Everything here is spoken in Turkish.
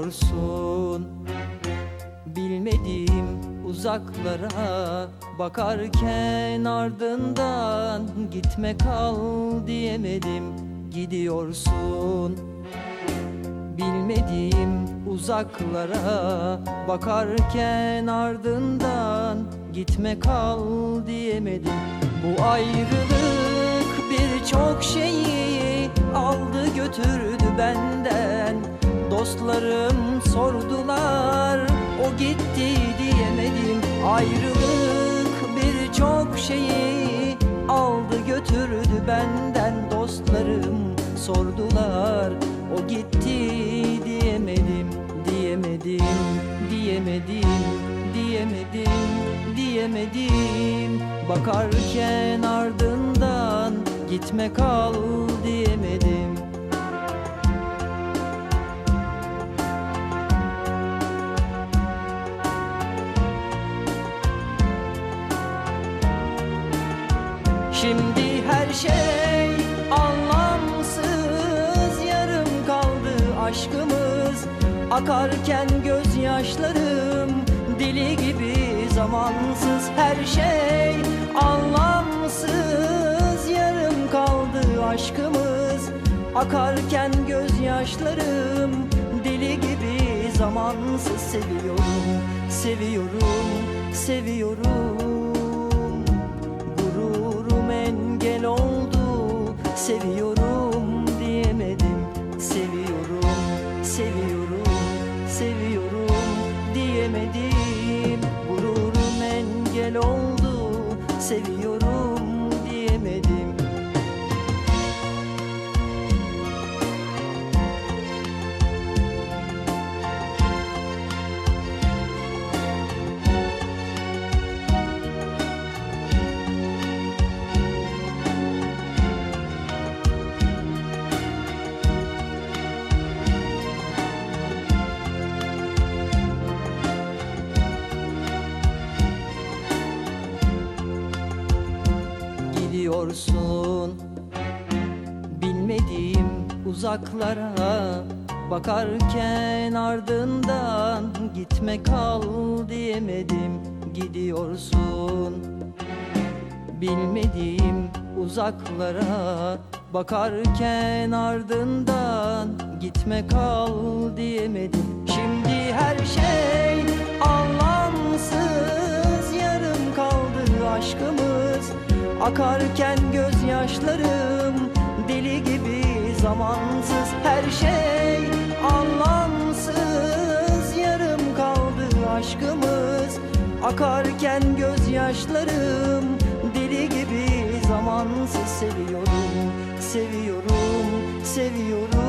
Gidiyorsun Bilmediğim uzaklara Bakarken ardından Gitme kal diyemedim. Gidiyorsun. Bilmediğim uzaklara Bakarken ardından Gitme kal diyemedim. Bu ayrılık birçok şeyi Aldı götürdü benden Dostlarım sordular O gitti diyemedim. Ayrılık birçok şeyi Aldı götürdü benden. Dostlarım sordular O gitti diyemedim. Diyemedim, diyemedim, diyemedim, diyemedim. Bakarken ardından Gitme kal diyemedim şey anlamsız Yarım kaldı aşkımız. Akarken gözyaşlarım Deli gibi zamansız. Her şey anlamsız Yarım kaldı aşkımız. Akarken gözyaşlarım Deli gibi zamansız. Seviyorum, seviyorum, seviyorum Seviyorum gidiyorsun Bilmediğim uzaklara Bakarken ardından Gitme kal diyemedim. Gidiyorsun. Bilmediğim uzaklara Bakarken ardından Gitme kal diyemedim. Şimdi her şey anlamsız Akarken gözyaşlarım Deli gibi zamansız Her şey. Anlamsız Yarım kaldı aşkımız. Akarken gözyaşlarım Deli gibi zamansız. Seviyorum, seviyorum, seviyorum